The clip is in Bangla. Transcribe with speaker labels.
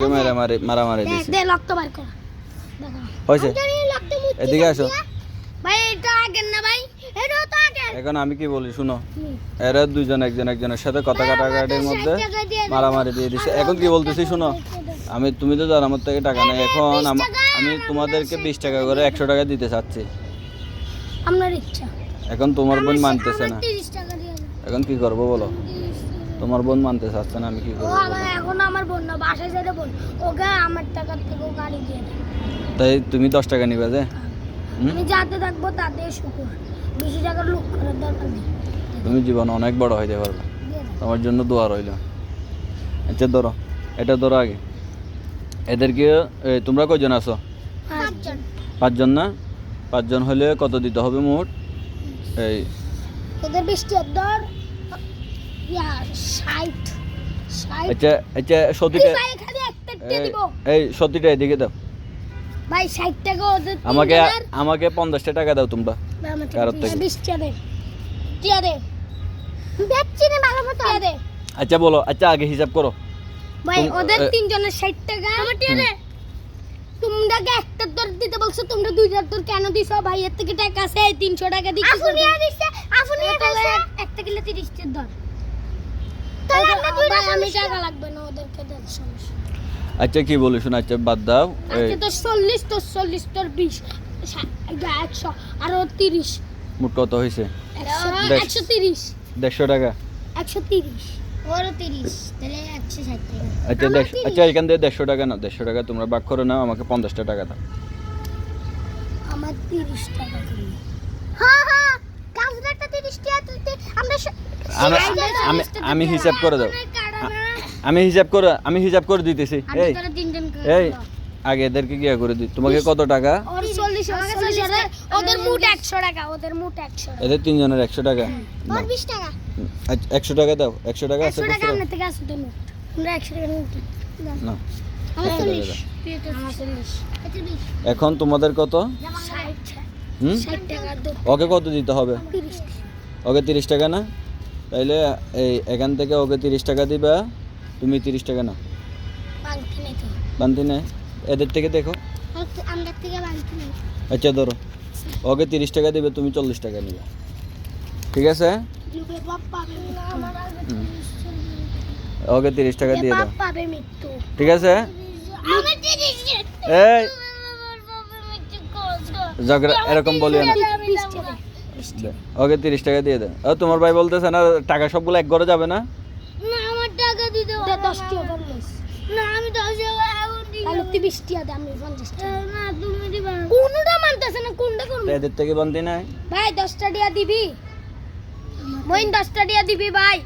Speaker 1: মেরে মারি মারামারি
Speaker 2: দেখ
Speaker 1: দিছি।
Speaker 2: দে রক্ত বার কর। মুছছি
Speaker 1: এদিকে আসো।
Speaker 2: ভাই এটা আগের না ভাই? এটা তো আগের।
Speaker 1: এখন আমি কি বলি শুনো? এরা দুজন একজন একজনের সাথে কথা কাটাকাটির মধ্যে মারামারি দিয়ে দিছে। এখন কি বলতেছি শুনো? আমি তুমি তো জানো আমার থেকে টাকা নেই। এখন আম- তোমাদেরকে বিশ টাকা করে একশো টাকা দিতে চাচ্ছি।
Speaker 2: আপনার ইচ্ছা।
Speaker 1: এখন তোমার বোন মানতেছে না। এখন কি করব বলো? তোমার বোন মানতে চাচ্ছে না আমি কি করব
Speaker 2: আমার এখন আমার বোন না বাসায় যেতে বোন ওকে আমার টাকা থেকে গাড়ি দিয়ে
Speaker 1: তাই তুমি দশ টাকা নিবে যে?
Speaker 2: আমি যাতে থাকব তাতে শুকুর। বেশি টাকার লোক করার দরকার নেই।
Speaker 1: তুমি জীবন অনেক বড় হইতে পারবে। তোমার জন্য দোয়া রইল। আচ্ছা ধরো। এটা ধরো আগে। এদেরকে তোমরা কয়জন আছো?
Speaker 2: পাঁচজন।
Speaker 1: পাঁচজন। না? পাঁচজন হলে কত দিতে হবে মোট? এই
Speaker 2: তোদের বৃষ্টি ষাট
Speaker 1: আচ্ছা আচ্ছা সতীটা এই- এদিকে দাও।
Speaker 2: ভাই টাকা ওদের
Speaker 1: আমাকে আমাকে পঞ্চাশটা টাকা দাও তোমরা কারোর থেকে?
Speaker 2: বিশ টাকা দে। টিয়া দে। বেচছি না ভালো মতো। টিয়া দে।
Speaker 1: আচ্ছা বলো আচ্ছা আগে হিসাব করো।
Speaker 2: ভাই ওদের তিনজনের ষাট টাকা। আমার টিয়া দে। তোমরাকে একটা দর দিতে বলছো তোমরা দুইটার দর কেন দিছো? ভাই এর থেকে টাকা আছে টাকা দিচ্ছি দিছে একটা কিলো তিরিশ টাকা দর তাহলে আমরা দুইটা আমি টাকা লাগবে না ওদেরকে দেন সমস্যা।
Speaker 1: আচ্ছা কি বলি শোনো আচ্ছা বাদ দাও।
Speaker 2: তোর চল্লিশ তোর চল্লিশ তোর বিশ একশো আরও তিরিশ।
Speaker 1: মোট কত হয়েছে?
Speaker 2: একশো তিরিশ।
Speaker 1: দেড়শো টাকা।
Speaker 2: একশো তিরিশ।
Speaker 1: আচ্ছা
Speaker 2: আমার
Speaker 1: দেড়শো
Speaker 2: 30
Speaker 1: আচ্ছা এখান থেকে দেড়শো টাকা না দেড়শো টাকা তোমরা বাক করে নাও আমাকে পঞ্চাশটা টাকা দাও।
Speaker 2: আমার তিরিশ টাকা আমরা
Speaker 1: আমি- হিসাব করে দাও। আমি হিসাব করে আমি হিসাব করে দিতেছি। এই এই আগে এদেরকে গিয়া করে দিই। তোমাকে কত টাকা?
Speaker 2: ওর চল্লিশ আমাকে চল্লিশ টাকা ওদের মোট একশো টাকা ওদের মোট একশো
Speaker 1: এদের তিনজনের একশো টাকা? আচ্ছা, একশো টাকা দাও একশো টাকা আছে। না এখন তোমাদের কত? ওকে কত দিতে হবে? ওকে তিরিশ টাকা না? তাইলে এই এখান থেকে ওকে তিরিশ টাকা দিবা। তুমি তিরিশ টাকা না বান্তি নেই এদের থেকে দেখো। আচ্ছা ধরো। ওকে তিরিশ টাকা দিবে তুমি চল্লিশ টাকা নিবে। ঠিক আছে। ওকে তিরিশ টাকা দিয়ে দাও। ঠিক আছে? এই। ঝগড়া এরকম বলিও না। ওকে তিরিশ টাকা দিয়ে দেন ও তোমার ভাই বলতেছে না টাকা সবগুলো এক ঘরে যাবে না
Speaker 2: আমার টাকা দিতে হবে দশ টাকা বললিস না আমি দশ টাকা এখন দিই তাহলে তুই বিশ টাকা দে আমি পঞ্চাশ টাকা না তুমি দিবা কোনটা মানতেছে না কোনটা করব?
Speaker 1: এদের থেকে বান্তি নাই।
Speaker 2: ভাই দশটা টাকা দিবি। মইন দশটা টাকা দিবি ভাই।